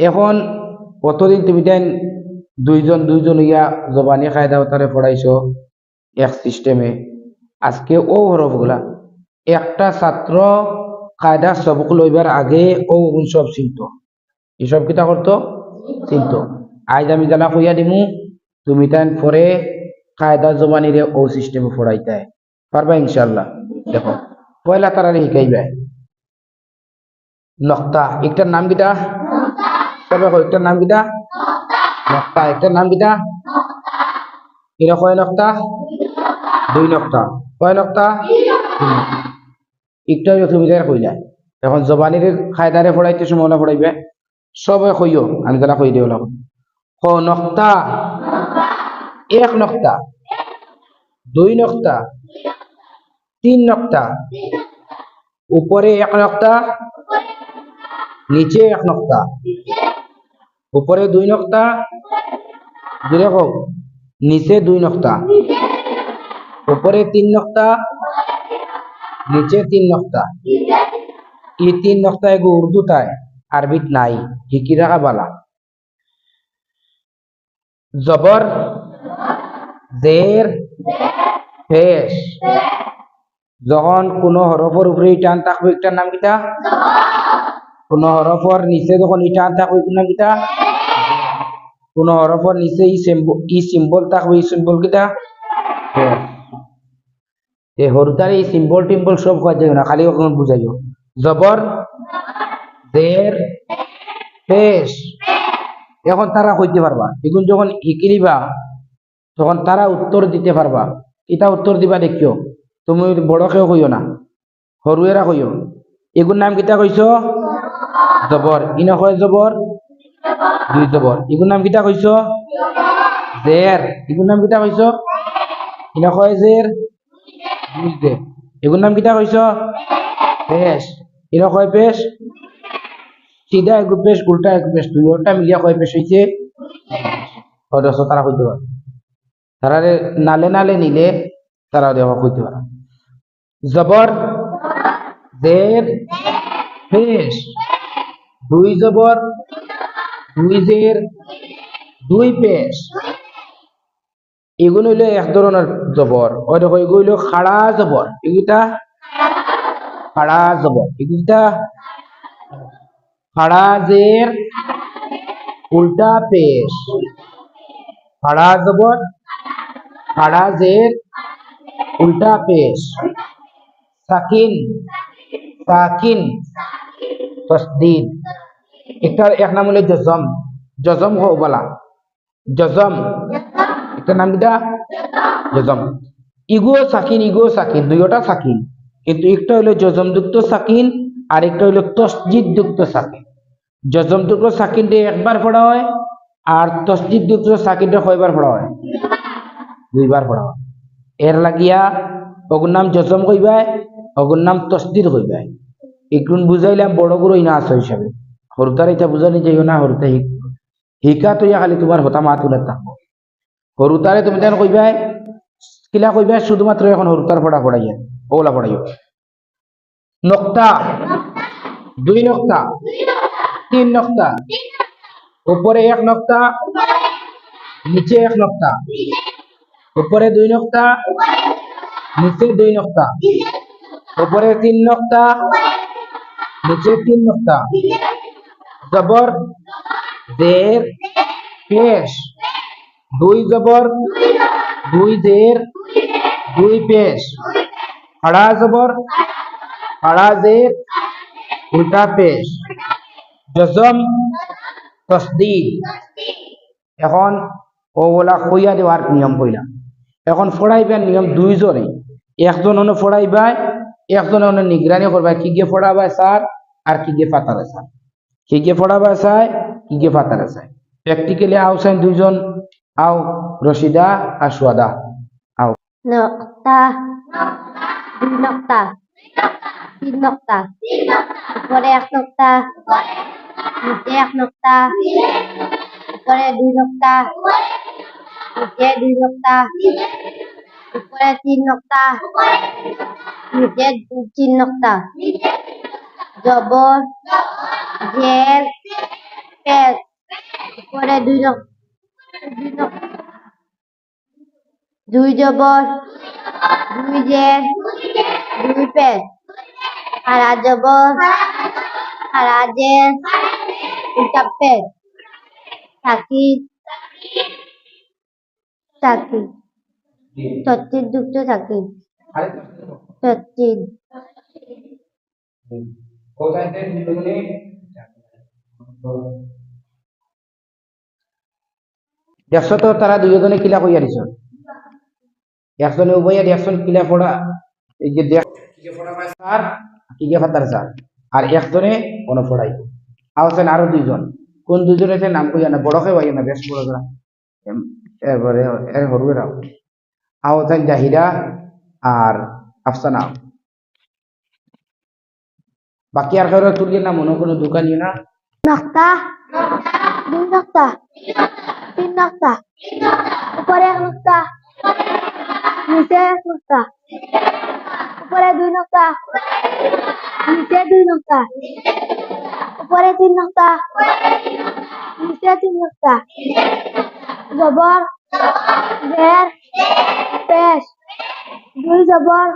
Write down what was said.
এখন কতদিন তুমি দেন দুইজন দুইজন ইয়া জবানি কায়দা তারে পড়াইছো এক সিস্টেমে আজকে ও হরফগুলা একটা ছাত্র কায়দা সবক লইবার আগে ও সব চিনত। এসব কিতা করতো? চিনত। আজ আমি জানা কইয়া দিমু, তুমি তাই পরে কায়দা জবানিরে ও সিস্টেমে পড়াইতে। পারবা ইনশাল্লাহ দেখো, পয়লা তারারে শিকাইবে নক্তা, একটার নাম কিটা? কয় একটার নাম কিটা নক্তা। একটার নাম কিটা এরা কয় নক্তা? দুই নক্তা। কয় নক্তা। একটু আগে কইলা এখন জবানির খায়দারে পড়াইতে সময় পড়াইবে সবাই কইও আমি তারা কই দিও ক, নক্তা। এক নক্তা। দুই নক্তা। তিন নক্তা। উপরে এক নক্তা। নিচে এক নক্তা। উপরে দুই নক্তা, জোরে কও নিচে দুই নক্তা। উপরে তিন নক্তা, নিচে তিন নক্তা। এই তিন নক্তা এগো উর্দু তাই আরবিত নাই শিকি রাখা বালা? জবর জের পেশ যখন কোনো হরফের উপরে টান থাকবে একটার নাম কিটা কোন হরফর নিচে যখন ই টান থাকবে কোন কিটা। কোন হরফর নিচে ই সিম্বল থাকবে ই সিম্বল কিটা। এই হরুতার এই সিম্বল টিম্বল সব কাজ না, খালি ওখানে বুঝাইও জবর জের পেশ এখন তারা কইতে পারবা এখন যখন ইকিলিবা তখন তারা উত্তর দিতে পারবা এটা উত্তর দিবা দেখিও। তুমি বড়কেও কইও না সৰুয়েরা কইও। এগুর নাম কিতা কইছ জবর। ইন কয় জবর? দুই জবর। এগুর নাম কিতা কইছ জের এগুর নাম কিতা কইছ ইন কয় জের দুই জের এগুর নাম কিতা কইছ পেশ ইন কয় পেশ সিধা এক পেশ উল্টা এক পেশ দুইটা মিলিয়া কয় পেশ হইছে অদর্শ তারা কইতে পারে তারা নালে নালে নিলে তারা দেওয়া কইতে পারে জবর জের পেশ দুই জবর দুই জের দুই পেশ। এগুলো হইল এক ধরনের জবর। ওই দেখো, এগুলো হইল খাড়া জবর। এগুলা খাড়া জবর। এগুলা জের উল্টা পেশ। খাড়া জবর খাড়া জের উল্টা পেশ। সাকিন সাকিন, তসদিদ। এটার এক নাম হলো জজম। জজম হো বলা। জজম। এটার নাম কিটা জজম। ইগো সাকিন ইগো সাকিন, দুইটা সাকিন। কিন্তু একটা হলো যুক্ত সাকিন আর একটা হলো তসজিদ যুক্ত সাকিন। যুক্ত সাকিনটা একবার পড়া হয় আর তসজিদ যুক্ত সাকিনটা কয়বার পড়া হয়? দুইবার পড়া হয়। এর লাগিয়া ওগুর নাম জজম কইবাই ওগুর নাম তসদিদ কইবাই। এগুন বুঝাইলাম, বড় বড় ইনা আছে হিসাবে। হরুতার এটা বুঝানি যাইও না হরুতে শিকা। তো ইয়া খালি তোমার হতা মা তুলে থাকব হরুতারে তুমি তেন কইবাই কিলা কইবাই শুধুমাত্র এখন হরুতার পড়া পড়াইয়া ওলা পড়াইও নক্তা। দুই নক্তা। তিন নক্তা। উপরে এক নক্তা। নিচে এক নক্তা। উপরে দুই নক্তা। নিচে দুই নক্তা। উপরে তিন নক্তা। নিচে তিন নক্তা। জবর দের পেশ। দুই জবর, দুই দের দুই পেশ। আড়া জবর আড়া জের উল্টা পেশ। জজম তসদিদ এখন ওগুলা কইয়া দেওয়ার নিয়ম কইলাম এখন ফড়াইবার নিয়ম দুইজনে। একজন হলো ফড়াইবাই একজন হলো নিগরানি করবা কি গিয়ে ফড়াবাই স্যার, আর কি গিয়ে ফাতারে স্যার। গিয়ে ফড়াবাই চাই কি ফাতারে চাই প্র্যাকটিক্যালি আও চাই দুইজন। আও রশিদা আর সুয়াদা। আও। নক্তা। তিন নক্তা। এক নক্তা। এক নক্তা। দুই নক্তা। দুই তিন নক্তা। তিন নক্তা। জবর। জের দুই নক দুই নক দুই জবর দুই জের দুই পেশ হারা জবর হারা জের উল্টা পেশ তাকিদ তাকিদ তত্ত্বির যুক্ত তাকিদ তত্ত্বির কোথায় দেখছ তো তারা দুজনে কিলা কইয়া দিছ একজনে উভয় একজন কিলা পড়া এই যে দেখ কিকে ফাতার স্যার আর একজনে কোনো পড়াই আছেন আরও দুইজন কোন দুইজন আছে নাম কইয়া না বড় খেয়ে না বেশ বড় করা এরপরে এর হরুয়েরাও আওতান জাহিরা আর আফসানা বাকি আর কারও তুলিয়ে না মনে কোনো দোকানি না নক্তা দুই নক্তা তিন নক্তা উপরে এক নক্তা নিচে এক নক্তা উপরে দুই নক্তা নিচে দুই নক্তা উপরে তিন নক্তা নিচে তিন নক্তা জবর, জের, পেশ। দুই জবর।